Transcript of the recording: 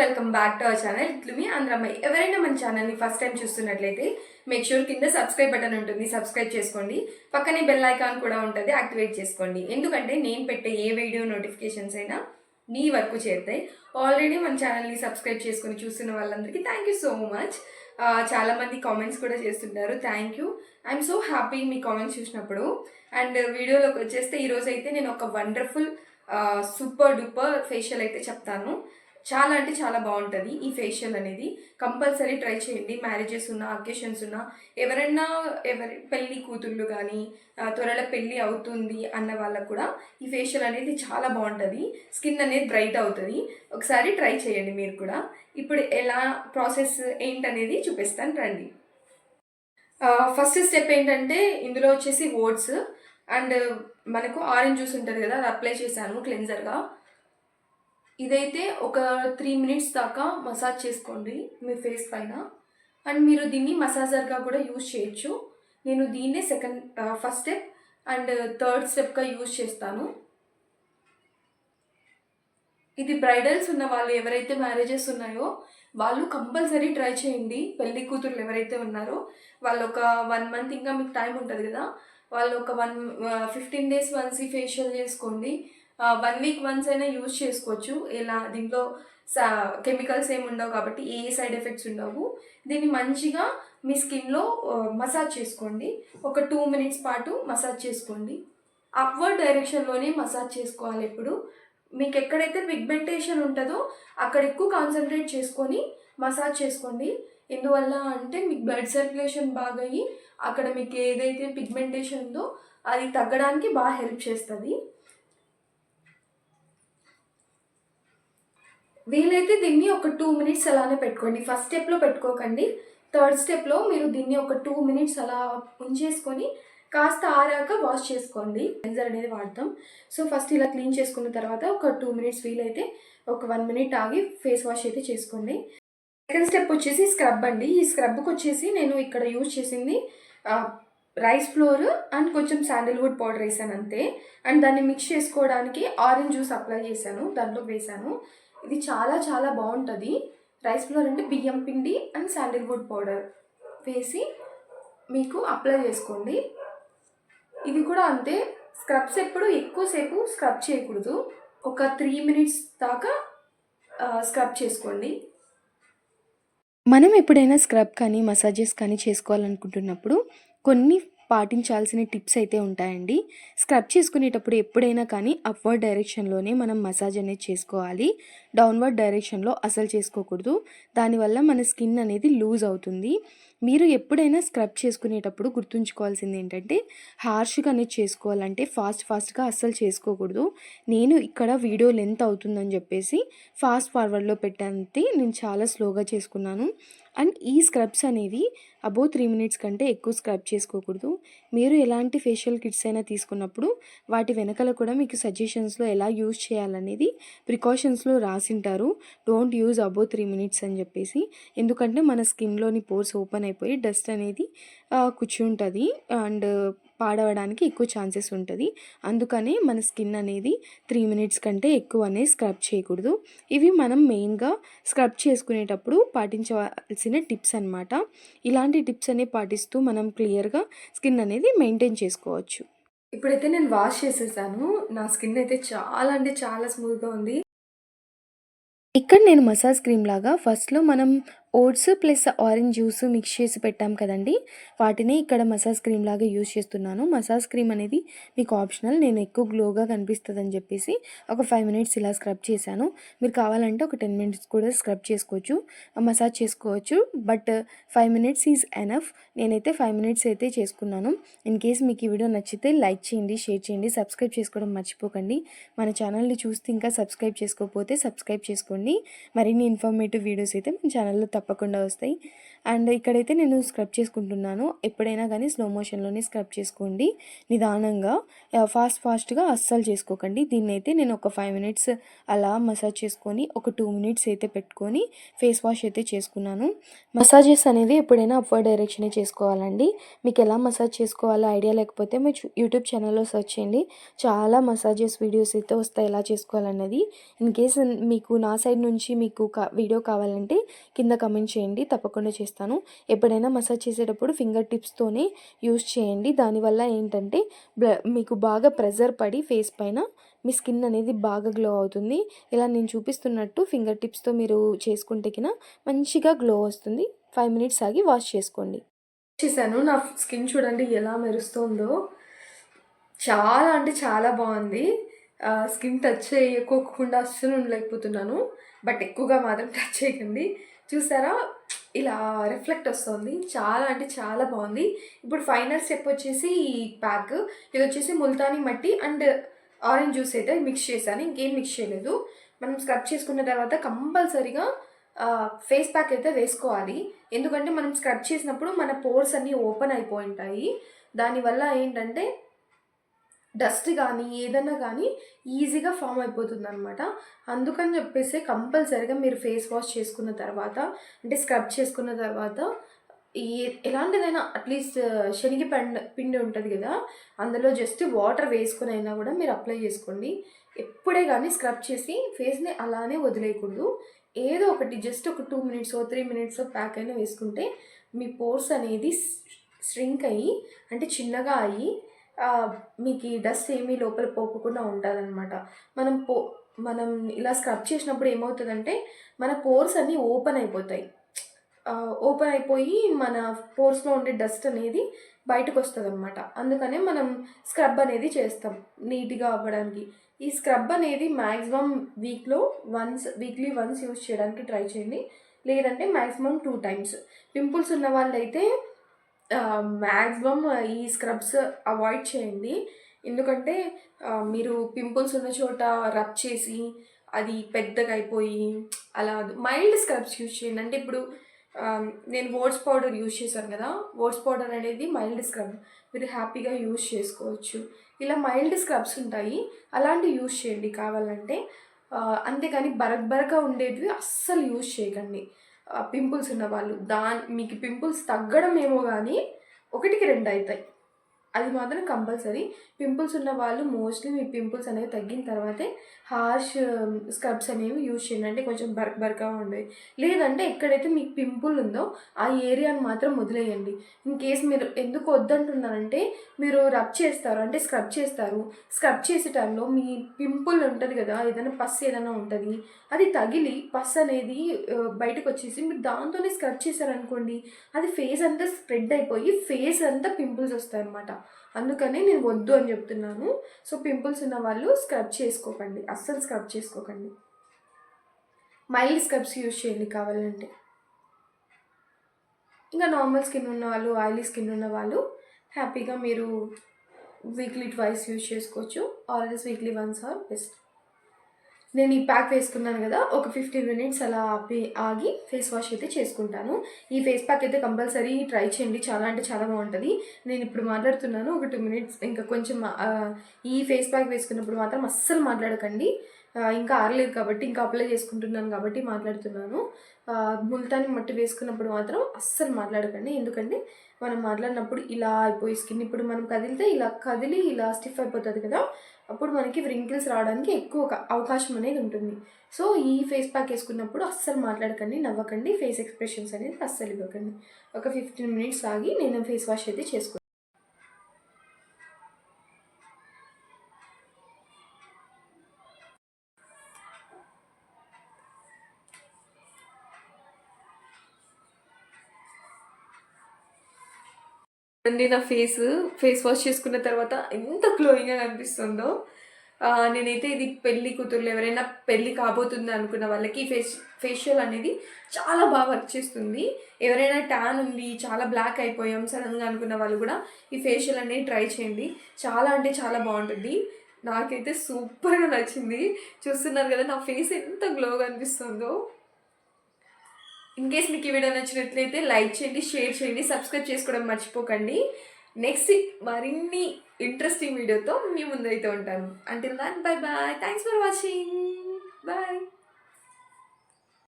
Welcome back to our channel ఇట్లు మీ అందరమ్మాయి ఎవరైనా మన ఛానల్ని ఫస్ట్ టైం చూస్తున్నట్లయితే మేక్ షూర్ కింద సబ్స్క్రైబ్ బటన్ ఉంటుంది. సబ్స్క్రైబ్ చేసుకోండి. పక్కనే బెల్ ఐకాన్ కూడా ఉంటుంది. యాక్టివేట్ చేసుకోండి. ఎందుకంటే నేను పెట్టే ఏ వీడియో నోటిఫికేషన్స్ అయినా మీ వరకు చేరుతాయి. ఆల్రెడీ మన ఛానల్ని సబ్స్క్రైబ్ చేసుకొని చూస్తున్న వాళ్ళందరికీ థ్యాంక్ యూ సో మచ్ చాలామంది కామెంట్స్ కూడా చేస్తుంటారు. Thank you I'm so happy me comments చూసినప్పుడు. అండ్ వీడియోలోకి వచ్చేస్తే ఈరోజు అయితే నేను ఒక వండర్ఫుల్ సూపర్ డూపర్ ఫేషియల్ అయితే చెప్తాను. చాలా అంటే చాలా బాగుంటుంది ఈ ఫేషియల్ అనేది. కంపల్సరీ ట్రై చేయండి. మ్యారేజెస్ ఉన్న అకేషన్స్ ఉన్న. ఎవరైనా ఎవరి పెళ్ళి కూతుళ్ళు కానీ త్వరలో పెళ్ళి అవుతుంది అన్న వాళ్ళకు కూడా ఈ ఫేషియల్ అనేది చాలా బాగుంటుంది. స్కిన్ అనేది బ్రైట్ అవుతుంది. ఒకసారి ట్రై చేయండి మీరు కూడా. ఇప్పుడు ఎలా ప్రాసెస్ ఏంటనేది చూపిస్తాను రండి. ఫస్ట్ స్టెప్ ఏంటంటే ఇందులో వచ్చేసి ఓట్స్ అండ్ మనకు ఆరెంజ్ జ్యూస్ ఉంటుంది కదా అది అప్లై చేశాను క్లెన్జర్గా ఇదైతే ఒక త్రీ మినిట్స్ దాకా మసాజ్ చేసుకోండి మీ ఫేస్ పైన. అండ్ మీరు దీన్ని మసాజర్గా కూడా యూజ్ చేయొచ్చు. నేను దీన్నే second first step and third స్టెప్గా use చేస్తాను. ఇది బ్రైడల్స్ ఉన్న వాళ్ళు ఎవరైతే మ్యారేజెస్ ఉన్నాయో వాళ్ళు కంపల్సరీ ట్రై చేయండి. పెళ్ళి కూతుర్లు ఎవరైతే ఉన్నారో వాళ్ళు ఒక వన్ మంత్ ఇంకా మీకు టైం ఉంటుంది కదా వాళ్ళు ఒక one fifteen days once facial చేసుకోండి. వన్ వీక్ వన్స్ అయినా యూజ్ చేసుకోవచ్చు. ఇలా దీంట్లో కెమికల్స్ ఏమి ఉండవు కాబట్టి ఏ సైడ్ ఎఫెక్ట్స్ ఉండవు. దీన్ని మంచిగా మీ స్కిన్లో మసాజ్ చేసుకోండి. ఒక టూ మినిట్స్ పాటు మసాజ్ చేసుకోండి. అప్వర్డ్ డైరెక్షన్లోనే మసాజ్ చేసుకోవాలి ఎప్పుడు మీకు ఎక్కడైతే పిగ్మెంటేషన్ ఉంటుందో అక్కడ ఎక్కువ కాన్సన్ట్రేట్ చేసుకొని మసాజ్ చేసుకోండి. ఎందువల్ల అంటే మీకు బ్లడ్ సర్క్యులేషన్ బాగా అయ్యి అక్కడ మీకు ఏదైతే పిగ్మెంటేషన్ ఉందో అది తగ్గడానికి బాగా హెల్ప్ చేస్తుంది. వీలైతే దీన్ని ఒక టూ మినిట్స్ అలానే పెట్టుకోండి. ఫస్ట్ స్టెప్లో పెట్టుకోకండి. థర్డ్ స్టెప్లో మీరు దీన్ని ఒక టూ మినిట్స్ అలా ఉంచేసుకొని కాస్త ఆరాక వాష్ చేసుకోండి. క్లెన్జర్ అనేది వాడతాం. సో ఫస్ట్ ఇలా క్లీన్ చేసుకున్న తర్వాత ఒక టూ మినిట్స్ వీలైతే ఒక వన్ మినిట్ ఆగి ఫేస్ వాష్ అయితే చేసుకోండి. సెకండ్ స్టెప్ వచ్చేసి స్క్రబ్ అండి. ఈ స్క్రబ్కి వచ్చేసి నేను ఇక్కడ యూజ్ చేసింది రైస్ ఫ్లోర్ అండ్ కొంచెం శాండిల్వుడ్ పౌడర్ వేసాను అంతే. అండ్ దాన్ని మిక్స్ చేసుకోవడానికి ఆరెంజ్ జ్యూస్ అప్లై చేశాను. దాంట్లో వేసాను. ఇది చాలా చాలా బాగుంటుంది. రైస్ ఫ్లోర్ అంటే బియ్యం పిండి అండ్ శాండిల్వుడ్ పౌడర్ వేసి మీకు అప్లై చేసుకోండి. ఇది కూడా అంతే. స్క్రబ్స్ ఎప్పుడు ఎక్కువసేపు స్క్రబ్ చేయకూడదు. ఒక త్రీ మినిట్స్ దాకా స్క్రబ్ చేసుకోండి. మనం ఎప్పుడైనా స్క్రబ్ కానీ మసాజెస్ కానీ చేసుకోవాలనుకుంటున్నప్పుడు కొన్ని పాటించాల్సిన టిప్స్ అయితే ఉంటాయండి. స్క్రబ్ చేసుకునేటప్పుడు ఎప్పుడైనా కానీ అప్వర్డ్ డైరెక్షన్లోనే మనం మసాజ్ అనేది చేసుకోవాలి. డౌన్వర్డ్ డైరెక్షన్లో అసలు చేసుకోకూడదు. దానివల్ల మన స్కిన్ అనేది లూజ్ అవుతుంది. మీరు ఎప్పుడైనా స్క్రబ్ చేసుకునేటప్పుడు గుర్తుంచుకోవాల్సింది ఏంటంటే హార్ష్గా అనేది చేసుకోవాలంటే ఫాస్ట్ ఫాస్ట్గా అస్సలు చేసుకోకూడదు. నేను ఇక్కడ వీడియో లెంత్ అవుతుందని చెప్పేసి ఫాస్ట్ ఫార్వర్డ్లో పెట్టంతే నేను చాలా స్లోగా చేసుకున్నాను. అండ్ ఈ స్క్రబ్స్ అనేవి అబో త్రీ మినిట్స్ కంటే ఎక్కువ స్క్రబ్ చేసుకోకూడదు. మీరు ఎలాంటి ఫేషియల్ కిట్స్ అయినా తీసుకున్నప్పుడు వాటి వెనకాల కూడా మీకు సజెషన్స్లో ఎలా యూజ్ చేయాలనేది ప్రికాషన్స్లో రాసింటారు. Don't use above three minutes అని చెప్పేసి. ఎందుకంటే మన స్కిన్లోని పోర్స్ ఓపెన్ అయిపోయి డస్ట్ అనేది కూర్చుంటుంది అండ్ పాడవడానికి ఎక్కువ ఛాన్సెస్ ఉంటుంది. అందుకనే మన స్కిన్ అనేది త్రీ మినిట్స్ కంటే ఎక్కువ అనేది స్క్రబ్ చేయకూడదు. ఇవి మనం మెయిన్గా స్క్రబ్ చేసుకునేటప్పుడు పాటించవలసిన టిప్స్ అనమాట ఇలాంటి టిప్స్ అనేవి పాటిస్తూ మనం క్లియర్గా స్కిన్ అనేది మెయింటైన్ చేసుకోవచ్చు. ఇప్పుడైతే నేను వాష్ చేసేసాను. నా స్కిన్ అయితే చాలా అంటే చాలా స్మూత్గా ఉంది. ఇక్కడ నేను మసాజ్ క్రీమ్ లాగా ఫస్ట్లో మనం oats plus orange juice mix చేసి పెట్టాం కదండి. వాటిని ఇక్కడ మసాజ్ క్రీమ్ లాగా యూజ్ చేస్తున్నాను. మసాజ్ క్రీమ్ అనేది మీకు ఆప్షనల్. నేను ఎక్కువ గ్లోగా కనిపిస్తుంది అని చెప్పేసి ఒక ఫైవ్ మినిట్స్ ఇలా స్క్రబ్ చేశాను. మీరు కావాలంటే ఒక టెన్ మినిట్స్ కూడా స్క్రబ్ చేసుకోవచ్చు మసాజ్ చేసుకోవచ్చు. But five minutes is enough. నేనైతే ఫైవ్ మినిట్స్ అయితే చేసుకున్నాను. ఇన్ కేస్ మీకు ఈ వీడియో నచ్చితే లైక్ చేయండి షేర్ చేయండి సబ్స్క్రైబ్ చేసుకోవడం మర్చిపోకండి. మన ఛానల్ని చూస్తే ఇంకా సబ్స్క్రైబ్ చేసుకోకపోతే సబ్స్క్రైబ్ చేసుకోండి. మరిన్ని ఇన్ఫర్మేటివ్ వీడియోస్ అయితే మన ఛానల్లో తప్పకుండా వస్తాయి. అండ్ ఇక్కడైతే నేను స్క్రబ్ చేసుకుంటున్నాను. ఎప్పుడైనా కానీ స్లో మోషన్లోనే స్క్రబ్ చేసుకోండి. నిదానంగా ఫాస్ట్ ఫాస్ట్గా అస్సలు చేసుకోకండి. దీన్ని అయితే నేను ఒక ఫైవ్ మినిట్స్ అలా మసాజ్ చేసుకొని ఒక టూ మినిట్స్ అయితే పెట్టుకొని ఫేస్ వాష్ అయితే చేసుకున్నాను. మసాజెస్ అనేది ఎప్పుడైనా అప్వర్డ్ డైరెక్షనే చేసుకోవాలండి. మీకు ఎలా మసాజ్ చేసుకోవాలో ఐడియా లేకపోతే మీ యూట్యూబ్ ఛానల్లో సెర్చ్ చేయండి. చాలా మసాజెస్ వీడియోస్ అయితే వస్తాయి ఎలా చేసుకోవాలన్నది. ఇన్ కేస్ మీకు నా సైడ్ నుంచి మీకు కా వీడియో కావాలంటే కింద కమెంట్ చేయండి తప్పకుండా చేస్తాను. ఎప్పుడైనా మసాజ్ చేసేటప్పుడు ఫింగర్ టిప్స్తోనే యూస్ చేయండి. దానివల్ల ఏంటంటే బ్ల మీకు బాగా ప్రెజర్ పడి ఫేస్ పైన మీ స్కిన్ అనేది బాగా గ్లో అవుతుంది. ఇలా నేను చూపిస్తున్నట్టు ఫింగర్ టిప్స్తో మీరు చేసుకుంటే కిన మంచిగా గ్లో వస్తుంది. ఫైవ్ మినిట్స్ ఆగి వాష్ చేసుకోండి. చేశాను. నా స్కిన్ చూడండి ఎలా మెరుస్తుందో. చాలా అంటే చాలా బాగుంది. స్కిన్ టచ్ చేయకోకుండా అస్సలు ఉండలేకపోతున్నాను. బట్ ఎక్కువగా మాత్రం టచ్ చేయకండి. చూసారా? ఇలా రిఫ్లెక్ట్ వస్తుంది. చాలా అంటే చాలా బాగుంది. ఇప్పుడు ఫైనల్ స్టెప్ వచ్చేసి ఈ ప్యాక్. ఇది వచ్చేసి Multani mitti and orange juice అయితే మిక్స్ చేశాను. ఇంకేం మిక్స్ చేయలేదు. మనం స్క్రబ్ చేసుకున్న తర్వాత కంపల్సరీగా ఫేస్ ప్యాక్ అయితే వేసుకోవాలి. ఎందుకంటే మనం స్క్రబ్ చేసినప్పుడు మన పోర్స్ అన్నీ ఓపెన్ అయిపోయి ఉంటాయి. దానివల్ల ఏంటంటే డస్ట్ కానీ ఏదైనా కానీ ఈజీగా ఫామ్ అయిపోతుంది అనమాట అందుకని చెప్పేసి కంపల్సరిగా మీరు ఫేస్ వాష్ చేసుకున్న తర్వాత అంటే స్క్రబ్ చేసుకున్న తర్వాత ఏ ఎలాంటిదైనా అట్లీస్ట్ శనగ పండు పిండి ఉంటుంది కదా అందులో జస్ట్ వాటర్ వేసుకుని అయినా కూడా మీరు అప్లై చేసుకోండి. ఎప్పుడే కానీ స్క్రబ్ చేసి ఫేస్ని అలానే వదిలేయకూడదు. ఏదో ఒకటి జస్ట్ ఒక two minutes three minutes pack అయినా వేసుకుంటే మీ పోర్స్ అనేది స్ట్రింక్ అయ్యి అంటే చిన్నగా అయ్యి మీకు ఈ డస్ట్ ఏమీ లోపల పోకుండా ఉంటుందన్నమాట. మనం పో మనం ఇలా స్క్రబ్ చేసినప్పుడు ఏమవుతుందంటే మన పోర్స్ అన్నీ ఓపెన్ అయిపోతాయి. ఓపెన్ అయిపోయి మన పోర్స్లో ఉండే డస్ట్ అనేది బయటకు వస్తుంది అనమాట అందుకనే మనం స్క్రబ్ అనేది చేస్తాం నీట్గా అవ్వడానికి. ఈ స్క్రబ్ అనేది మ్యాక్సిమం వీక్లో వన్స్ వీక్లీ వన్స్ యూస్ చేయడానికి ట్రై చేయండి. లేదంటే మ్యాక్సిమం టూ టైమ్స్ పింపుల్స్ ఉన్న వాళ్ళైతే మ్యాక్సిమం ఈ స్క్రబ్స్ అవాయిడ్ చేయండి. ఎందుకంటే మీరు పింపుల్స్ ఉన్న చోట రబ్ చేసి అది పెద్దగా అయిపోయి అలా మైల్డ్ స్క్రబ్స్ యూజ్ చేయండి. అంటే ఇప్పుడు నేను ఓట్స్ పౌడర్ యూజ్ చేశాను కదా ఓట్స్ పౌడర్ అనేది మైల్డ్ స్క్రబ్ మీరు హ్యాపీగా యూజ్ చేసుకోవచ్చు. ఇలా మైల్డ్ స్క్రబ్స్ ఉంటాయి. అలాంటివి యూజ్ చేయండి. కావాలంటే అంతేకాని బరక్ బరక ఉండేటివి అస్సలు యూజ్ చేయకండి. పింపుల్స్ ఉన్నవాళ్ళు. దాని దా మీకు పింపుల్స్ తగ్గడం ఏమో కానీ ఒకటికి రెండు అవుతాయి అది మాత్రం కంపల్సరీ. పింపుల్స్ ఉన్న వాళ్ళు మోస్ట్లీ మీ పింపుల్స్ అనేవి తగ్గిన తర్వాతే హార్ష్ స్క్రబ్స్ um, అనేవి యూజ్ చేయండి. అంటే కొంచెం బర్క్ బర్క్గా ఉండేవి లేదంటే ఎక్కడైతే మీకు పింపుల్ ఉందో ఆ ఏరియాని మాత్రం వదిలేయండి. ఇన్ కేస్ మీరు ఎందుకు వద్దంటున్నారంటే మీరు రబ్ చేస్తారు. అంటే స్క్రబ్ చేస్తారు. స్క్రబ్ చేసే టైంలో మీ పింపుల్ ఉంటుంది కదా ఏదైనా పస్ ఏదైనా ఉంటుంది అది తగిలి పస్ అనేది బయటకు వచ్చేసి మీరు దాంతోనే స్క్రబ్ చేశారనుకోండి అది ఫేస్ అంతా స్ప్రెడ్ అయిపోయి ఫేస్ అంతా పింపుల్స్ వస్తాయి అన్నమాట అందుకనే నేను వద్దు అని చెప్తున్నాను. సో పింపుల్స్ ఉన్న వాళ్ళు స్క్రబ్ చేసుకోకండి. అస్సలు స్క్రబ్ చేసుకోకండి. మైల్డ్ స్క్రబ్స్ యూజ్ చేయండి కావాలంటే. ఇంకా నార్మల్ స్కిన్ ఉన్న వాళ్ళు ఆయిలీ స్కిన్ ఉన్న వాళ్ళు హ్యాపీగా మీరు వీక్లీ ట్వైస్ యూజ్ చేసుకోవచ్చు. Always weekly once or best. నేను ఈ ప్యాక్ వేసుకున్నాను కదా ఒక ఫిఫ్టీన్ మినిట్స్ అలా ఆపి ఆగి ఫేస్ వాష్ అయితే చేసుకుంటాను. ఈ ఫేస్ ప్యాక్ అయితే కంపల్సరీ ట్రై చేయండి. చాలా అంటే చాలా బాగుంటుంది. నేను ఇప్పుడు మాట్లాడుతున్నాను ఒక టూ మినిట్స్ ఇంకా కొంచెం ఈ ఫేస్ ప్యాక్ వేసుకున్నప్పుడు మాత్రం అస్సలు మాట్లాడకండి. ఇంకా ఆరలేదు కాబట్టి ఇంకా అప్లై చేసుకుంటున్నాను కాబట్టి మాట్లాడుతున్నాను. ముల్తాని మట్టి వేసుకున్నప్పుడు మాత్రం అస్సలు మాట్లాడకండి. ఎందుకంటే మనం మాట్లాడినప్పుడు ఇలా అయిపోయి స్కిన్ ఇప్పుడు మనం కదిలితే ఇలా కదిలి ఇలా స్టిఫ్ అయిపోతుంది కదా. అప్పుడు మనకి వ్రింకిల్స్ రావడానికి ఎక్కువ అవకాశం అనేది ఉంటుంది. సో ఈ ఫేస్ ప్యాక్ వేసుకున్నప్పుడు అస్సలు మాట్లాడకండి నవ్వకండి ఫేస్ ఎక్స్ప్రెషన్స్ అనేది అస్సలు ఇవ్వకండి. ఒక ఫిఫ్టీన్ మినిట్స్ ఆగి నేను ఫేస్ వాష్ అయితే చేసుకుంటాను అండి నా ఫేస్ ఫేస్ వాష్ చేసుకున్న తర్వాత ఎంత గ్లోయింగ్గా కనిపిస్తుందో. నేనైతే ఇది పెళ్ళి కూతుర్లు ఎవరైనా పెళ్ళి కాబోతుంది అనుకున్న వాళ్ళకి ఫేస్ ఫేషియల్ అనేది చాలా బాగా వర్క్ చేస్తుంది. ఎవరైనా ట్యాన్ ఉంది చాలా బ్లాక్ అయిపోయాం సడన్గా అనుకున్న వాళ్ళు కూడా ఈ ఫేషియల్ అనేది ట్రై చేయండి. చాలా అంటే చాలా బాగుంటుంది. నాకైతే సూపర్గా నచ్చింది. చూస్తున్నారు కదా నా ఫేస్ ఎంత గ్లోగా అనిపిస్తుందో. ఇన్ కేస్ మీకు ఈ వీడియో నచ్చినట్లయితే లైక్ చేయండి షేర్ చేయండి సబ్స్క్రైబ్ చేసుకోవడం మర్చిపోకండి. నెక్స్ట్ మరిన్ని ఇంట్రెస్టింగ్ వీడియోతో మీ ముందైతే ఉంటాను. Until then bye bye thanks for watching bye